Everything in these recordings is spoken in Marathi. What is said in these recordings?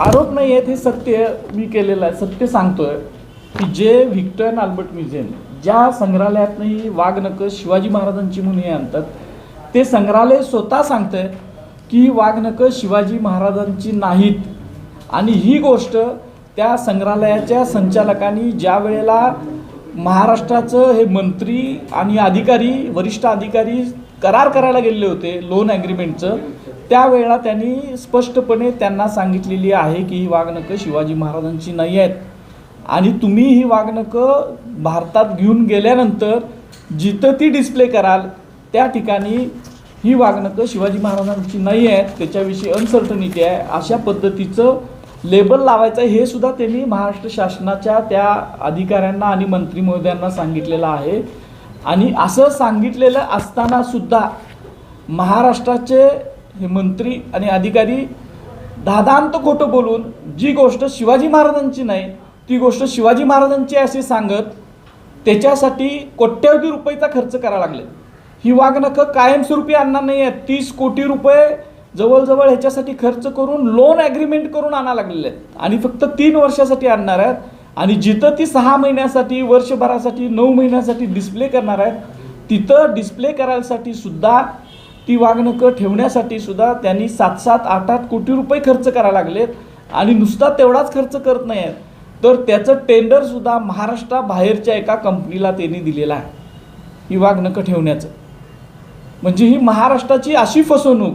आरोप नाही आहेत हे सत्य मी केलेलं आहे. सत्य सांगतोय की जे व्हिक्टर आल्बर्ट अल्बर्ट म्युझियम ज्या संग्रहालयातनंही वाघनकं शिवाजी महाराजांची म्हणून हे आणतात ते संग्रहालय स्वतः सांगतंय की ही वाघनकं शिवाजी महाराजांची नाहीत. आणि ही गोष्ट त्या संग्रहालयाच्या संचालकांनी ज्या वेळेला महाराष्ट्राचं हे मंत्री आणि अधिकारी वरिष्ठ अधिकारी करार करायला गेलेले होते लोन ॲग्रीमेंटचं त्यावेळेला त्यांनी स्पष्टपणे त्यांना सांगितलेली आहे की ही वागणकं शिवाजी महाराजांची नाही आहेत. आणि तुम्ही ही वागणकं भारतात घेऊन गेल्यानंतर जिथं ती डिस्प्ले कराल त्या ठिकाणी ही वागणकं शिवाजी महाराजांची नाही आहेत. त्याच्याविषयी अनसर्टनिटी आहे. अशा पद्धतीचं लेबल लावायचं हे सुद्धा त्यांनी महाराष्ट्र शासनाच्या त्या अधिकाऱ्यांना आणि मंत्री महोदयांना सांगितलेलं आहे. आणि असं सांगितलेलं असताना सुद्धा महाराष्ट्राचे हे मंत्री आणि अधिकारी दादांत खोटं बोलून जी गोष्ट शिवाजी महाराजांची नाही ती गोष्ट शिवाजी महाराजांची आहे असे सांगत त्याच्यासाठी कोट्यवधी रुपयेचा खर्च करावा लागले. ही वागणखं कायमस्वरूपी आणणार नाही आहेत. तीस कोटी रुपये जवळजवळ ह्याच्यासाठी खर्च करून लोन ॲग्रीमेंट करून आणा लागलेले आहेत. आणि फक्त तीन वर्षासाठी आणणार आहेत. आणि जिथं ती सहा महिन्यासाठी वर्षभरासाठी नऊ महिन्यासाठी डिस्प्ले करणार आहेत तिथं डिस्प्ले करायसाठी सुद्धा ती वाघनकं ठेवण्यासाठी सुद्धा त्यांनी सात सात आठ आठ कोटी रुपये खर्च करायला लागलेत आणि नुसता तेवढाच खर्च करत नाही आहेत. तर त्याचं टेंडरसुद्धा महाराष्ट्राबाहेरच्या एका कंपनीला त्यांनी दिलेलं आहे ही वागणकं ठेवण्याचं. म्हणजे ही महाराष्ट्राची अशी फसवणूक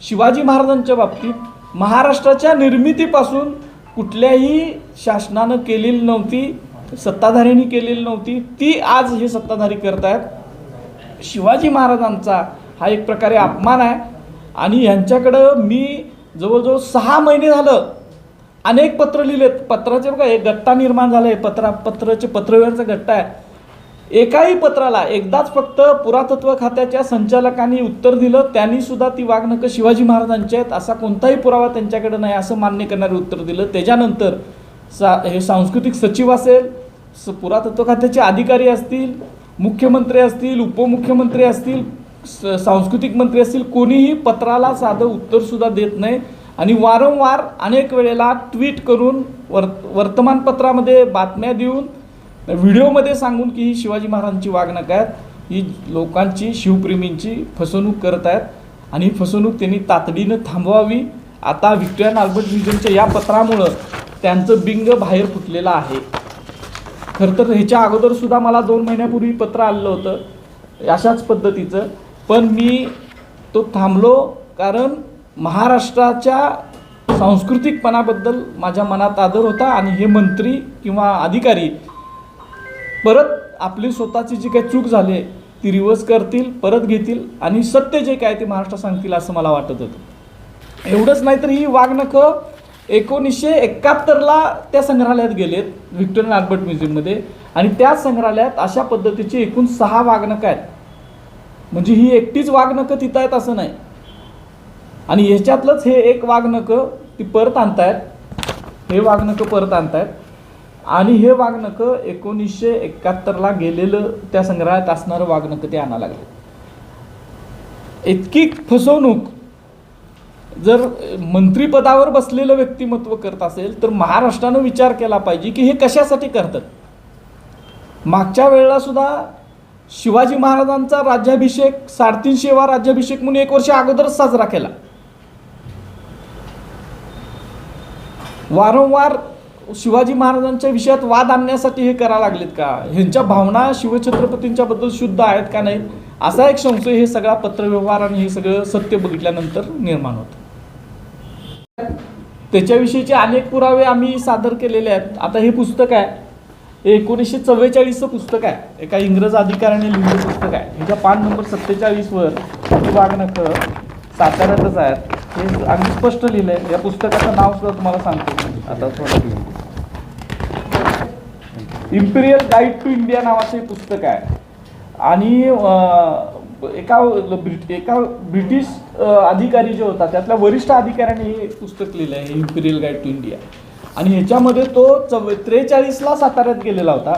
शिवाजी महाराजांच्या बाबतीत महाराष्ट्राच्या निर्मितीपासून कुठल्याही शासनानं केलेली नव्हती सत्ताधाऱ्यांनी केलेली नव्हती ती आज हे सत्ताधारी करतायत. शिवाजी महाराजांचा हा एक प्रकारे अपमान आहे. आणि यांच्याकडं मी जवळजवळ सहा महिने झालं अनेक पत्र लिहिलेत. पत्राचे बघा एक गट्टा निर्माण झाला आहे पत्रा पत्राचे पत्रव्यवहारचा गट्टा आहे. एकाही पत्राला एकदाच फक्त पुरातत्व खात्याच्या संचालकांनी उत्तर दिलं त्यांनी सुद्धा ती वागणकं शिवाजी महाराजांचे आहेत असा कोणताही पुरावा त्यांच्याकडे नाही असं मान्य करणारे उत्तर दिलं. त्याच्यानंतर सा हे सांस्कृतिक सचिव असेल स पुरातत्व खात्याचे अधिकारी असतील मुख्यमंत्री असतील उपमुख्यमंत्री असतील स सांस्कृतिक मंत्री असतील कोणीही पत्राला साधं उत्तरसुद्धा देत नाही. आणि वारंवार अनेक वेळेला ट्विट करून वर् वर्तमानपत्रामध्ये बातम्या देऊन व्हिडिओमध्ये सांगून की ही शिवाजी महाराजांची वागणूक आहेत ही लोकांची शिवप्रेमींची फसवणूक करत आहेत आणि ही फसवणूक त्यांनी तातडीनं थांबवावी. आता व्हिक्टोरियन अल्बर्ट म्युझियमच्या या पत्रामुळं त्यांचं बिंग बाहेर फुटलेलं आहे. खरं तर ह्याच्या अगोदरसुद्धा मला दोन महिन्यापूर्वी पत्र आलेलं होतं अशाच पद्धतीचं. पण मी तो थांबलो कारण महाराष्ट्राच्या सांस्कृतिकपणाबद्दल माझ्या मनात आदर होता आणि हे मंत्री किंवा अधिकारी परत आपली स्वतःची जी काही चूक झाली आहे ती रिव्हर्स करतील परत घेतील आणि सत्य जे काय ते महाराष्ट्र सांगतील असं मला वाटत होतं. एवढंच नाही तर ही वाघनखं एकोणीसशे एकाहत्तरला त्या संग्रहालयात गेलेत व्हिक्टोरियन आर्बर्ट म्युझियममध्ये आणि त्या संग्रहालयात अशा पद्धतीची एकूण सहा वाघनकं आहेत. म्हणजे ही एकटीच वाघनकं तिथं आहेत असं नाही. आणि ह्याच्यातलंच हे एक वाघनकं ती परत आणतायत. हे वाघनकं परत आणतायत. आणि हे वाघनकं एकोणीसशे एकाहत्तरला गेलेलं त्या संग्रहालयात असणारं वाघनकं ते आणा लागले. इतकी फसवणूक. जर मंत्रिपदावर बसलेलं व्यक्तिमत्व करत असेल तर महाराष्ट्रानं विचार केला पाहिजे की हे कशासाठी करतात? मागच्या वेळेला सुद्धा शिवाजी महाराजांचा राज्याभिषेक साडेतीनशेवा राज्याभिषेक म्हणून एक वर्ष अगोदरच साजरा केला. वारंवार शिवाजी महाराजांच्या विषयात वाद आणण्यासाठी हे करायला लागलेत का? ह्यांच्या भावना शिवछत्रपतींच्या बद्दल शुद्ध आहेत का नाहीत असा एक संशय हे सगळा पत्रव्यवहार आणि हे सगळं सत्य बघितल्यानंतर निर्माण होतं. त्याच्याविषयीचे अनेक पुरावे आम्ही सादर केलेले आहेत. आता हे पुस्तक आहे. हे एकोणीसशे चव्वेचाळीसचं पुस्तक आहे. एका इंग्रज अधिकाऱ्याने लिहिलेलं पुस्तक आहे. ह्याच्या पान नंबर सत्तेचाळीसवर ही साताऱ्यातच आहेत. हे आम्ही स्पष्ट लिहिलं आहे या पुस्तकाचं नाव सुद्धा तुम्हाला सांगतो. आता थोडं इम्पिरियल गाईड टू इंडिया नावाचं हे पुस्तक आहे. आणि एका ब्रिट एका ब्रिटिश अधिकारी जो होता त्यातल्या वरिष्ठ अधिकाऱ्याने हे पुस्तक लिहिलं आहे इम्पिरियल गाईड टू इंडिया आणि ह्याच्यामध्ये तो चव त्रेचाळीसला साताऱ्यात गेलेला होता.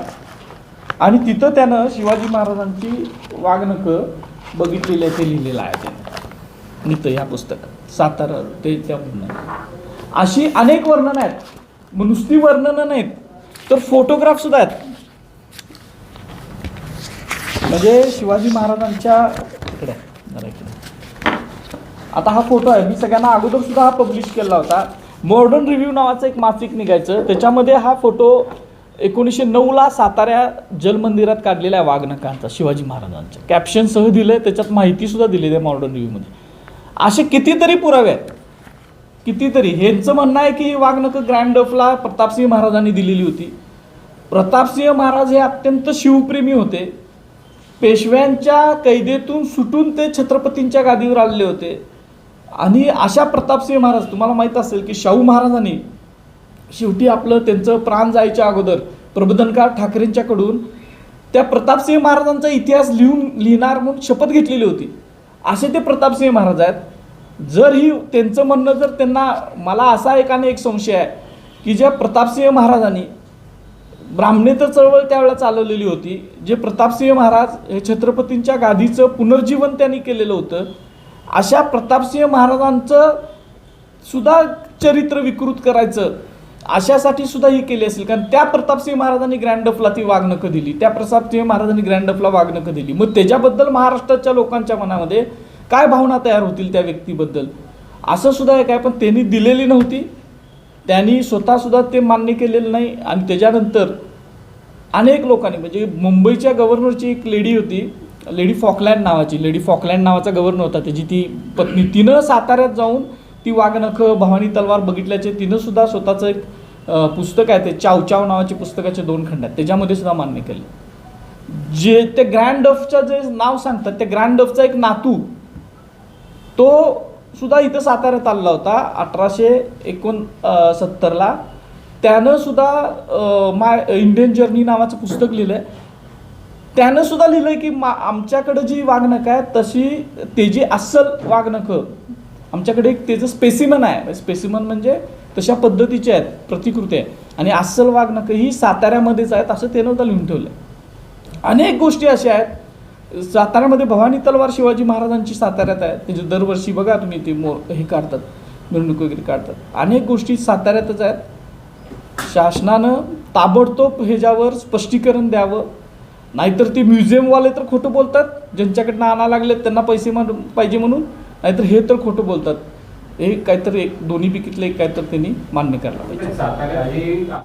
आणि तिथं त्यानं शिवाजी महाराजांची वागणकं बघितलेली आहे ते लिहिलेलं आहे त्यानं. नित ह्या पुस्तकात सातारा ते त्या अशी अनेक वर्णनं आहेत. नुसती वर्णनं नाहीत. तर फोटोग्राफ सुद्धा आहेत. म्हणजे शिवाजी महाराजांच्या इकडे आता हा फोटो आहे. मी सगळ्यांना अगोदर सुद्धा हा पब्लिश केला होता. मॉडर्न रिव्ह्यू नावाचं एक मासिक निघायचं. त्याच्यामध्ये हा फोटो एकोणीसशे नऊला साताऱ्या जलमंदिरात काढलेला आहे वाघनकांचा शिवाजी महाराजांचा कॅप्शनसह दिलं आहे त्याच्यात माहितीसुद्धा दिलेली आहे मॉडर्न रिव्ह्यूमध्ये असे कितीतरी पुरावे आहेत. कितीतरी. ह्यांचं म्हणणं आहे की वाघनकं ग्रँड डफला प्रतापसिंह महाराजांनी दिलेली होती. प्रतापसिंह महाराज हे अत्यंत शिवप्रेमी होते. पेशव्यांच्या कैदेतून सुटून ते छत्रपतींच्या गादीवर आलेले होते. आणि अशा प्रतापसिंह महाराज तुम्हाला माहीत असेल की शाहू महाराजांनी शेवटी आपलं त्यांचं प्राण जायच्या अगोदर प्रबोधनकार ठाकरेंच्याकडून त्या प्रतापसिंह महाराजांचा इतिहास लिहून लिहिणार म्हणून शपथ घेतलेली होती. असे ते प्रतापसिंह महाराज आहेत. जर ही त्यांचं म्हणणं जर त्यांना मला असा एकाने एक संशय आहे की ज्या प्रतापसिंह महाराजांनी ब्राह्मणेतर चळवळ त्यावेळेला चालवलेली होती. जे प्रतापसिंह महाराज हे छत्रपतींच्या गादीचं पुनर्जीवन त्यांनी केलेलं होतं. अशा प्रतापसिंह महाराजांचं सुद्धा चरित्र विकृत करायचं अशासाठी सुद्धा ही केली असेल. कारण त्या प्रतापसिंह महाराजांनी ग्रँडफला ती वागणकं दिली. त्या प्रतापसिंह महाराजांनी ग्रँडफला वागणकं दिली. मग त्याच्याबद्दल महाराष्ट्राच्या लोकांच्या मनामध्ये काय भावना तयार होतील त्या व्यक्तीबद्दल? असं सुद्धा एक आहे पण त्यांनी दिलेली नव्हती. त्यांनी स्वतःसुद्धा ते मान्य केलेलं नाही. आणि त्याच्यानंतर अनेक लोकांनी म्हणजे मुंबईच्या गव्हर्नरची एक लेडी होती लेडी फॉकलँड नावाची लेडी फॉकलँड नावाचा गव्हर्नर होता त्याची. ती पत्नी तिनं साताऱ्यात जाऊन ती वाघनखं भवानी तलवार बघितल्याचे तिनं सुद्धा स्वतःचं एक पुस्तक आहे ते चावचाव नावाचे पुस्तकाचे दोन खंड आहेत. त्याच्यामध्ये सुद्धा मान्य केले. जे ते ग्रँड डफचं जे नाव सांगतात त्या ग्रँड डफचा एक नातू तो सुद्धा इथं साताऱ्यात आलेला होता अठराशे एकोण सत्तरला. त्यानं सुद्धा माय इंडियन जर्नी नावाचं पुस्तक लिहिलं आहे त्यानं सुद्धा लिहिलं की मा आमच्याकडं जी वागणं आहे तशी तेजी अस्सल वागणं आमच्याकडे एक त्याचं स्पेसिमन आहे. म्हणजे स्पेसिमन म्हणजे तशा पद्धतीचे आहेत प्रतिकृती आहे. आणि अस्सल वागणं ही साताऱ्यामध्येच आहेत असं त्यानं सुद्धा लिहून ठेवलं अनेक गोष्टी अशा आहेत साताऱ्यामध्ये भवानी तलवार शिवाजी महाराजांची साताऱ्यात आहे. त्याचे दरवर्षी बघा तुम्ही ते मोर हे काढतात मिरवणूक वगैरे काढतात. अनेक गोष्टी साताऱ्यातच आहेत. शासनानं ताबडतोब ह्याच्यावर स्पष्टीकरण द्यावं. नाहीतर ते म्युझियमवाले तर खोटं बोलतात. ज्यांच्याकडनं आणा लागलेत त्यांना पैसे म्हण पाहिजे म्हणून. नाहीतर हे तर खोटं बोलतात. हे काहीतरी एक दोन्ही पिकीतलं एक काहीतरी त्यांनी मान्य करायला पाहिजे.